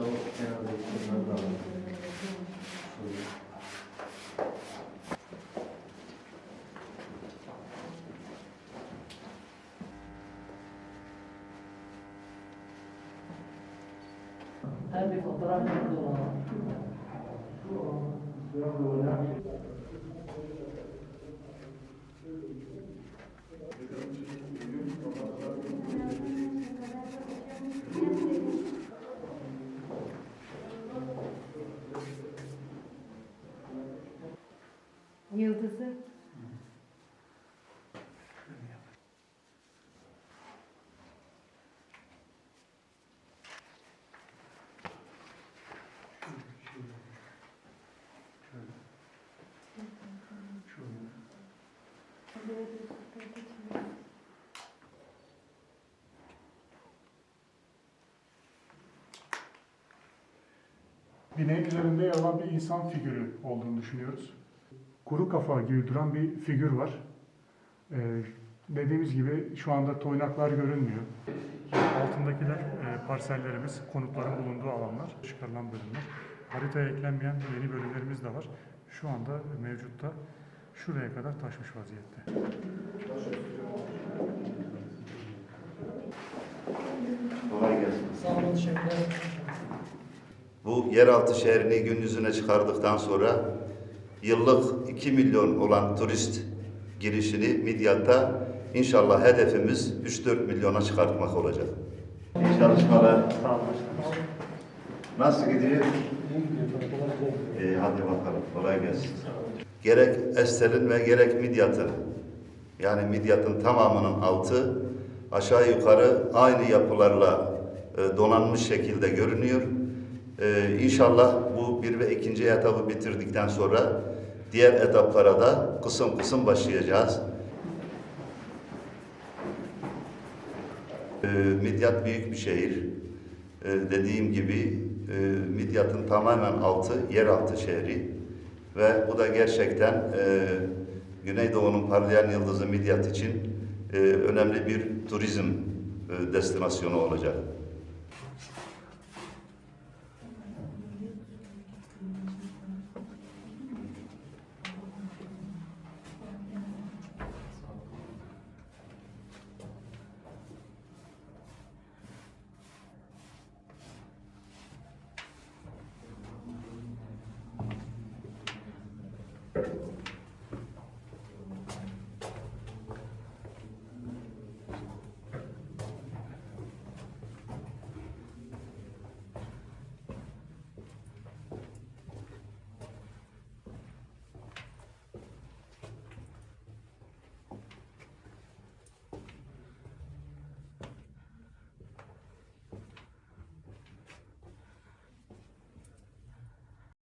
so erano dei firmatori. Abbiamo fotografato Yıldızı. Bineğin üzerinde yer alan bir insan figürü olduğunu düşünüyoruz. Kuru kafa gibi duran bir figür var. Ee, dediğimiz gibi şu anda toynaklar görünmüyor. Altındakiler e, parsellerimiz, konutların bulunduğu alanlar, çıkarılan bölümler. Haritaya eklenmeyen yeni bölümlerimiz de var. Şu anda mevcutta şuraya kadar taşmış vaziyette. Kolay gelsin. Sağ olun, teşekkür ederim. Bu yeraltı şehrini gün yüzüne çıkardıktan sonra yıllık 2 milyon olan turist girişini Midyat'ta inşallah hedefimiz 3-4 milyona çıkartmak olacak. Çalışmalar. Nasıl gidiyor? İyi, hadi bakalım. Kolay gelsin. Gerek Estel'in ve gerek Midyat'ın yani Midyat'ın tamamının altı aşağı yukarı aynı yapılarla e, donanmış şekilde görünüyor. E, inşallah bu bir ve ikinci etabı bitirdikten sonra diğer etaplara da kısım kısım başlayacağız. E, Midyat büyük bir şehir. E, dediğim gibi e, Midyat'ın tamamen altı yeraltı şehri ve bu da gerçekten e, Güneydoğu'nun parlayan yıldızı Midyat için e, önemli bir turizm e, destinasyonu olacak.